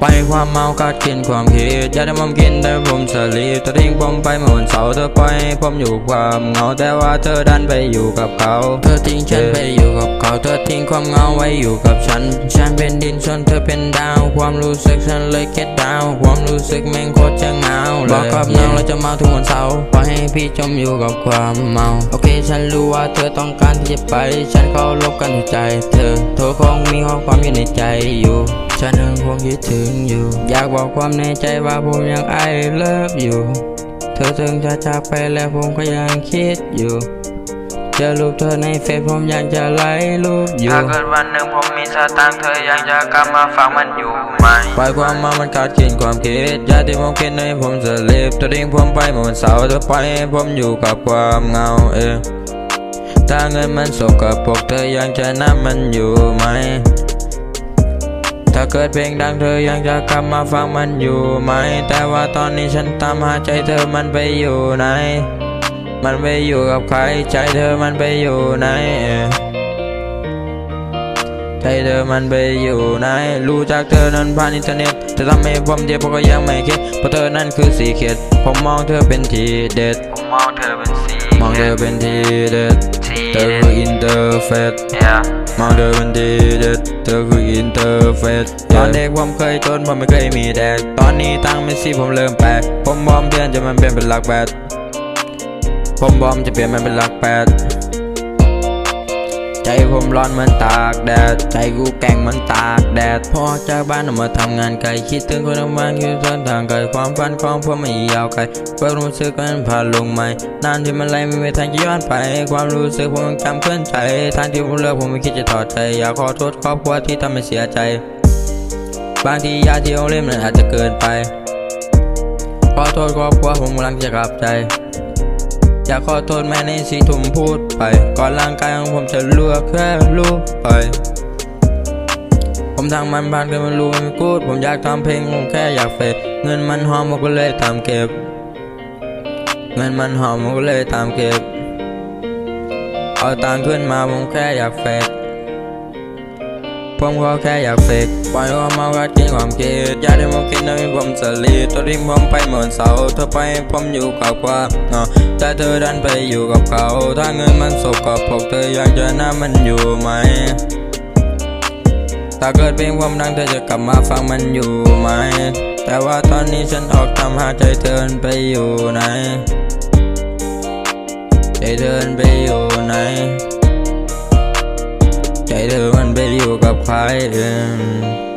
ไปความเมากัดกินความคิดอยากได้ผมกินแต่ผมสลีบเธอทิ้งผมไปเมื่อวันเสาร์เธอปล่อยให้ผมอยู่ความเหงาแต่ว่าเธอดันไปอยู่กับเขา เธอทิ้งฉันไปอยู่กับเขา เธอทิ้งความเหงาไว้อยู่กับฉัน ฉันเป็นดินส่วนเธอเป็นดาว ความรู้สึกฉันเลยเก็ตดาว ความรู้สึกแม่งโคตรจะเหงาเลยบอกกับน้องเราจะมาทุกวันเสาร์ปล่อยให้พี่จมอยู่กับความเมา โอเคฉันรู้ว่าเธอต้องการที่จะไป ฉันเคารพกันในใจเธอเธอคงมีข้อความอยู่ในใจอยู่ ฉันยังคงคิดถึงอยู่ อยากบอกความในใจว่าผมยัง I love you เธอถึงจะจากไปแล้วผมก็ยังคิดอยู่เจอรูปเธอในเฟซผมยังจะไลค์รูปอยู่ถ้าเกิดวันหนึ่งผมมีสตางค์เธอยังจะกลับมาฟังมันอยู่ไหมปล่อยความมามันขาดกินความคิดอยากที่ผมคิดให้ผมสลิปตัวทิ้งผมไปเมื่อวันเสาร์เธอปล่อยให้ผมอยู่กับความเหงาเออถ้าเงินมันสกปรกเธอยังจะนับมันอยู่ไหม ถ้าเกิดเพลงดังเธอยังจะกลับมาฟังมันอยู่ไหม แต่ว่าตอนนี้ฉันตามหาใจเธอมันไปอยู่ไหน มันไปอยู่กับใครใจเธอมันไปอยู่ไหนเออใจเธอมันไปอยู่ไหน รู้จักเธอนั้นผ่านอินเทอร์เน็ตจะทำให้ผมเจ็บผมก็ยังไม่คิด เพราะเธอนั้นคือสีเขียดผมมองเธอเป็นทีเด็ด ผมมองเธอเป็นสีมองเธอเป็นทีเด็ดสี เธอคืออินเตอร์เฟซ yeah มองเธอเป็นทีเด็ดเธอคืออินเตอร์เฟซตอนเด็กผมเคยจนผมไม่เคยมีแดกตอนนี้ตังค์ไม่ซีผมเริ่มแปลกผมบอมเปลี่ยนจะมันเปลี่ยนเป็นหลักแปดผมบอมจะเปลี่ยนมันเป็นหลักแปด ใจผมร้อนเหมือนตากแดด ใจกูแก่งเหมือนตากแดดพออจากบ้านออกมาทำงานไกล คิดถึงคนทำงานอยู่ต้นทางไกล ความฝันของผมไม่ยาวไกลความรู้สึกมันผ่านลงใหม่นานที่มันไหลไม่มีทางย้อนไป ความรู้สึกผมยังจำขึ้นใจ ทางที่ผมเลือกผมไม่คิดจะถอดใจ อยากขอโทษครอบครัวที่ทำให้เสียใจ บางทียาที่โรงเรียนมันอาจจะเกินไป ขอโทษครอบครัวผมกำลังจะกลับใจ อยากขอโทษแม่ในสิ่งที่ผมพูดไป ก่อนร่างกายของผมจะเลือกแค่รู้ไป ผมทางมันบานก็ไม่รู้มันกูด ผมอยากทำเพลงผมแค่อยากเฟดเงินมันหอมผมก็เลยตามเก็บ เงินมันหอมผมก็เลยตามเก็บ เอาตังค์ขึ้นมาผมแค่อยากเฟด ผมก็แค่อยากเฟกปล่อยความเมากัดกินความคิดอยากได้ผมกินให้ผมสลีตัวทิ้งผมไปเหมือนเสาเธอไปผมอยู่กับความเนาะแต่เธอดันไปอยู่กับเขา ถ้าเงินมันสกปรกเธออยังจะน่ามันอยู่ไหมถ้าเกิดเพลงผมดังเธอจะกลับมาฟังมันอยู่ไหม แต่ว่าตอนนี้ฉันออกทำหาใจเธอไปอยู่ไหน ใจเธอไปอยู่ไหน ใจเธอ อยู่กับใครอื่น